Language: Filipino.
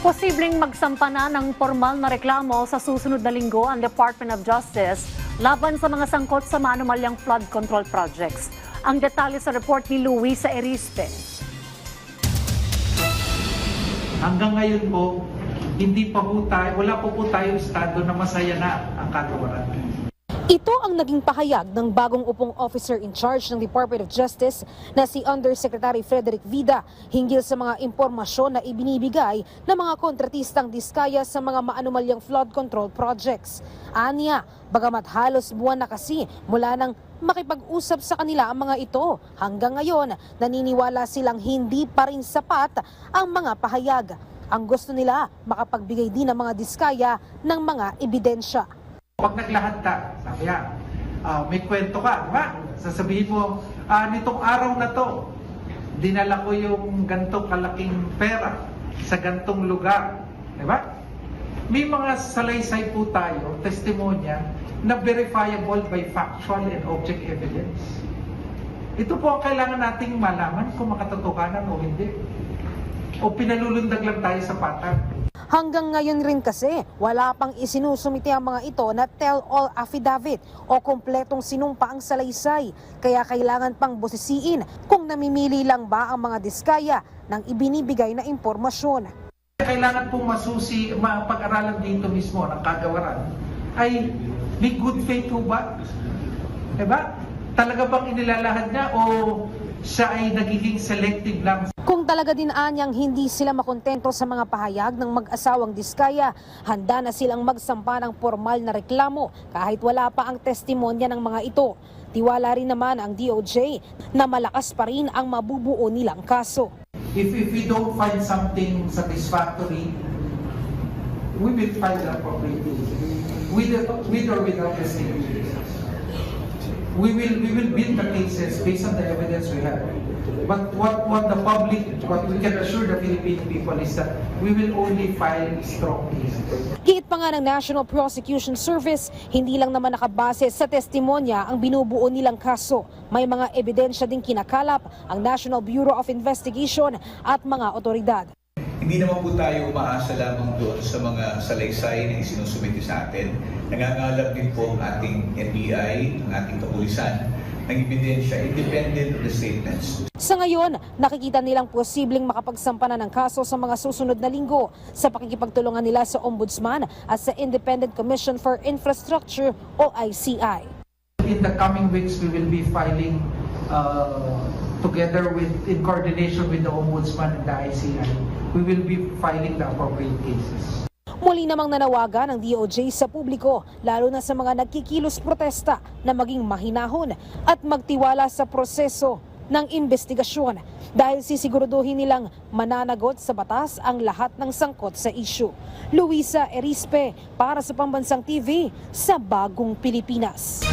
Posibleng magsampa na ng formal na reklamo sa susunod na linggo ang Department of Justice laban sa mga sangkot sa manumalyang flood control projects. Ang detalye sa report ni Luisa Erispe. Hanggang ngayon po, hindi pa po tayo, wala po po tayong estado na masaya na ang kagawaran. Ito ang naging pahayag ng bagong upong officer in charge ng Department of Justice na si Undersecretary Frederick Vida hinggil sa mga impormasyon na ibinibigay ng mga kontratistang diskaya sa mga maanumalyang flood control projects. Anya, bagamat halos buwan na kasi mula nang makipag-usap sa kanila ang mga ito, hanggang ngayon naniniwala silang hindi pa rin sapat ang mga pahayag. Ang gusto nila makapagbigay din ng mga diskaya ng mga ebidensya. Pag naglahat ka, sabi yan, ah, may kwento ka, di ba? Sasabihin mo, ah, nitong araw na to, dinala ko yung gantong kalaking pera sa gantong lugar. Di ba? May mga salaysay po tayo, testimonya, na verifiable by factual and object evidence. Ito po ang kailangan nating malaman kung makatotohanan o hindi. O pinalulundag lang tayo sa patag. Hanggang ngayon rin kasi, wala pang isinusumite ang mga ito na tell-all affidavit o kompletong sinumpa ang salaysay. Kaya kailangan pang busisiin kung namimili lang ba ang mga diskaya ng ibinibigay na impormasyon. Kailangan pong masusi, mapag-aralan dito mismo ng kagawaran ay may good faith ho ba? Diba? Talaga bang inilalahad niya o siya ay nagiging selective lang Kung talaga din anyang hindi sila makontento sa mga pahayag ng mag-asawang diskaya, handa na silang magsampa ng formal na reklamo kahit wala pa ang testimonya ng mga ito. Tiwala rin naman ang DOJ na malakas pa rin ang mabubuo nilang kaso. If, if we don't find something satisfactory, we will file the appropriate case. With, with or without testimony. We will, we will build the cases based on the evidence we have. But what, what the public, what we can assure the Philippine people is that we will only file strong cases. Giit pa nga ng National Prosecution Service, hindi lang naman nakabase sa testimonya ang binubuo nilang kaso. May mga ebidensya din kinakalap ang National Bureau of Investigation at mga otoridad. Hindi naman po tayo umaasa lamang doon sa mga salaysay na isinusumiti sa atin. Nangangalap din po ang ating NBI, ang ating kapulisan, ng ebidensya independent of the statements. Sa ngayon, nakikita nilang posibleng makapagsampa na ng kaso sa mga susunod na linggo sa pakikipagtulungan nila sa Ombudsman at sa Independent Commission for Infrastructure o ICI. In the coming weeks, we will be filing uh, together with, in coordination with the Ombudsman and the ICI, we will be filing the appropriate cases. Muli namang nanawagan ng DOJ sa publiko, lalo na sa mga nagkikilos protesta na maging mahinahon at magtiwala sa proseso ng investigasyon dahil sisiguraduhin nilang mananagot sa batas ang lahat ng sangkot sa issue. Luisa Erispe para sa Pambansang TV sa Bagong Pilipinas.